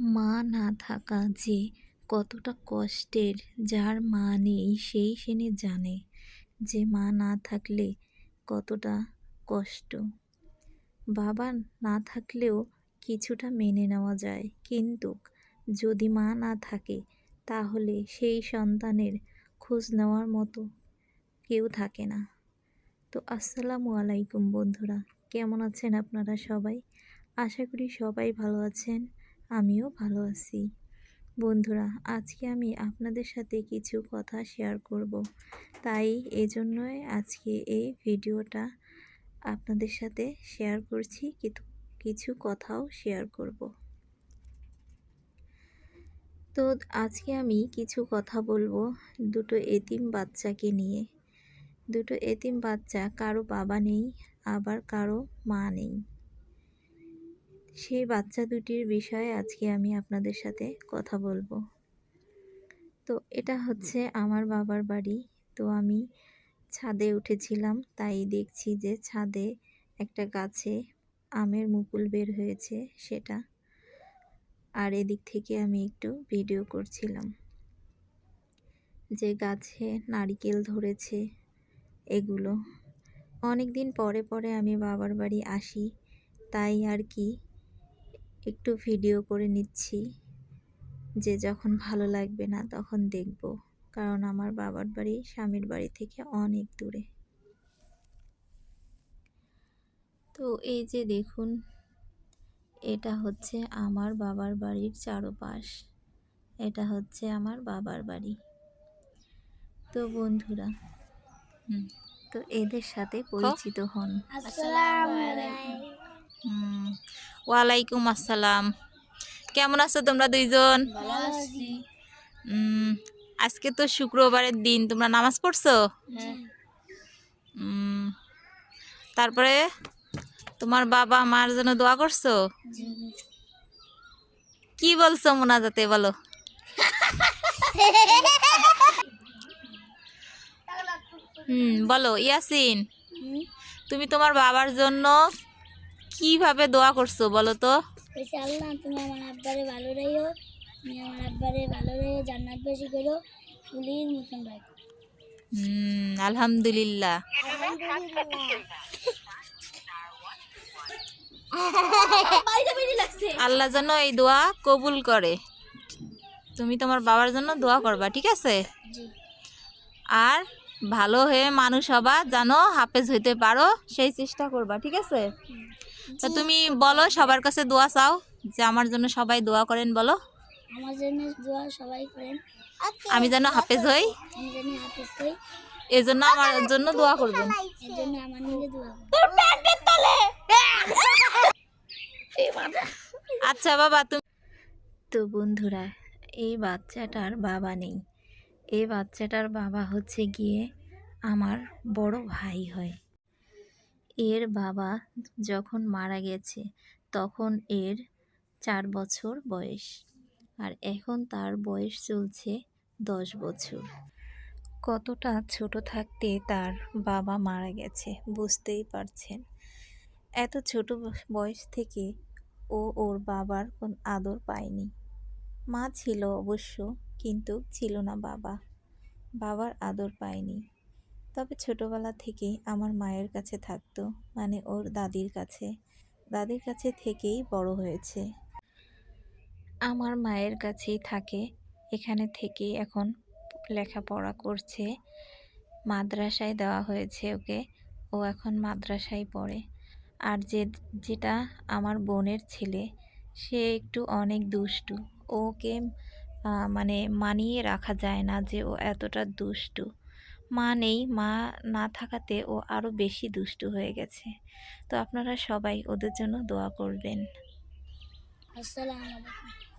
মা না থাকা যে কতটা কষ্টের, যার মা নেই সেই সেনে জানে যে মা না থাকলে কতটা কষ্ট। বাবা না থাকলেও কিছুটা মেনে নেওয়া যায়, কিন্তু যদি মা না থাকে তাহলে সেই সন্তানের খোঁজ নেওয়ার মতো কেউ থাকে না। তো আসসালামু আলাইকুম বন্ধুরা, কেমন আছেন আপনারা সবাই? আশা করি সবাই ভালো আছেন। আমিও ভালো আছি। বন্ধুরা, আজকে আমি আপনাদের সাথে কিছু কথা শেয়ার করব। তাই এজন্যই আজকে এই ভিডিওটা আপনাদের সাথে শেয়ার করছি কিন্তু কিছু কথাও শেয়ার করব। তো আজকে আমি কিছু কথা বলব দুটো এতিম বাচ্চাকে নিয়ে। দুটো এতিম বাচ্চা, কারও বাবা নেই, আবার কারও মা নেই। সেই বাচ্চা দুটির বিষয়ে আজকে আমি আপনাদের সাথে কথা বলব। তো এটা হচ্ছে আমার বাবার বাড়ি। তো আমি ছাদে উঠেছিলাম, তাই দেখছি যে ছাদে একটা গাছে আমের মুকুল বের হয়েছে সেটা। আর এদিক থেকে আমি একটু ভিডিও করছিলাম। যে গাছে নারিকেল ধরেছে এগুলো। অনেক দিন পরে পরে আমি বাবার বাড়ি আসি, তাই আর কি একটু ভিডিও করে নিচ্ছি যে যখন ভালো লাগবে না তখন দেখব। কারণ আমার বাবার বাড়ি স্বামীর বাড়ি থেকে অনেক দূরে। তো এই যে দেখুন এটা হচ্ছে আমার বাবার বাড়ির চারপাশ। এটা হচ্ছে আমার বাবার বাড়ি। তো বন্ধুরা তো এদের সাথে পরিচিত হন। ওয়ালাইকুম আসসালাম। কেমন আছো তোমরা দুইজন? আজকে তো শুক্রবারের দিন তোমরা নামাজ পড়ছো? উম, তারপরে তোমার বাবা মার জন্য দোয়া করছ? কি বলছো মোনাজাতে বলো? হুম বলো ইয়াসিন। তুমি তোমার বাবার জন্য কীভাবে দোয়া করছ বলো তো? আল্লাহ তুমি আমার আব্বারে ভালো রাখো তুমি আমার আব্বারে ভালো রাখো জান্নাতবাসী করো ফুলির মতন রাখো হুম আলহামদুলিল্লাহ। আল্লাহ যেন এই দোয়া কবুল করে। তুমি তোমার বাবার জন্য দোয়া করবা ঠিক আছে? আর ভালো হয়ে মানুষ হবা জানো হাফেজ হইতে পারো সেই চেষ্টা করবা ঠিক আছে? তা তুমি বলো সবার কাছে দোয়া চাও যে আমার জন্য সবাই দোয়া করেন বলো। আমার জন্য দোয়া সবাই করেন। আমি যেন হাফেজ হই। আমি জানি হাফিজ কই এই জন্য আমার জন্য দোয়া করবেন। আচ্ছা বাবা তুমি তো বন্ধুরা এই বাচ্চাটার বাবা নেই। এই বাচ্চাটার বাবা হচ্ছে গিয়ে আমার বড় ভাই হয়। এর বাবা যখন মারা গেছে, তখন এর চার বছর বয়স আর এখন তার বয়স চলছে দশ বছর। কতটা ছোট থাকতে তার বাবা মারা গেছে বুঝতেই পারছেন। এত ছোট বয়স থেকে ও ওর বাবার কোন আদর পায়নি। মা ছিল অবশ্য কিন্তু ছিল না বাবা। বাবার আদর পায়নি। তবে ছোটবেলা থেকে আমার মায়ের কাছে থাকতো মানে ওর দাদির কাছে। দাদির কাছে থেকেই বড় হয়েছে। আমার মায়ের কাছেই থাকে। এখানে থেকেই এখন লেখাপড়া করছে। মাদ্রাসায় দেওয়া হয়েছে ওকে। ও এখন মাদ্রাসায় পড়ে। আর যে, যেটা আমার বোনের ছেলে, সে একটু অনেক দুষ্টু। ওকে মানে মানিয়ে রাখা যায় না যে ও এতটা দুষ্টু। মা নেই, মা না থাকাতে ও আরও বেশি দুষ্টু হয়ে গেছে। তো আপনারা সবাই ওদের জন্য দোয়া করবেন। আসসালামু আলাইকুম।